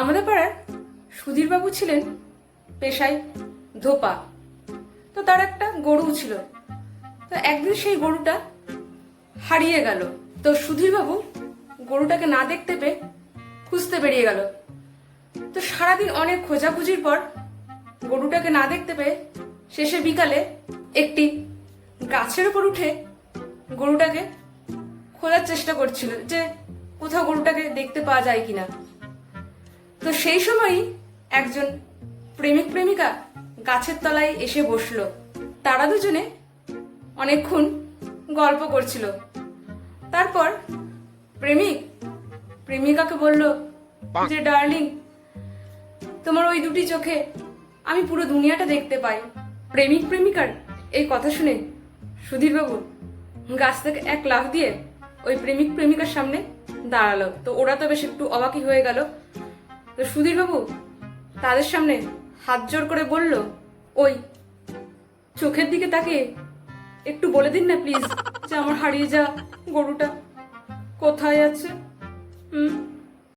আমাদের পাড়ার সুধীরবাবু ছিলেন পেশায় ধোপা। তো তার একটা গরু ছিল। তো একদিন সেই গরুটা হারিয়ে গেল। তো সুধীরবাবু গরুটাকে না দেখতে পেয়ে খুঁজতে বেরিয়ে গেল। তো সারাদিন অনেক খোঁজাখুঁজির পর গরুটাকে না দেখতে পেয়ে শেষে বিকালে একটি গাছের উপর উঠে গরুটাকে খোঁজার চেষ্টা করছিল যে কোথাও গরুটাকে দেখতে পাওয়া যায় কিনা। তো সেই সময়ই একজন প্রেমিক প্রেমিকা গাছের তলায় এসে বসল। তারা দুজনে অনেকক্ষণ গল্প করছিল। তারপর প্রেমিক, প্রেমিকাকে বলল, যে ডার্লিং, তোমার ওই দুটি চোখে আমি পুরো দুনিয়াটা দেখতে পাই। প্রেমিক প্রেমিকার এই কথা শুনে সুধীরবাবু গাছ থেকে এক লাফ দিয়ে ওই প্রেমিক প্রেমিকার সামনে দাঁড়াল। তো ওরা তো বেশ একটু অবাকই হয়ে গেল। তো সুধীরবাবু, তাদের সামনে হাত জোর করে বলল, ওই, চোখের দিকে তাকে একটু বলে দিন না প্লিজ, যে আমার হারিয়ে যা গরুটা কোথায় আছে? হুম?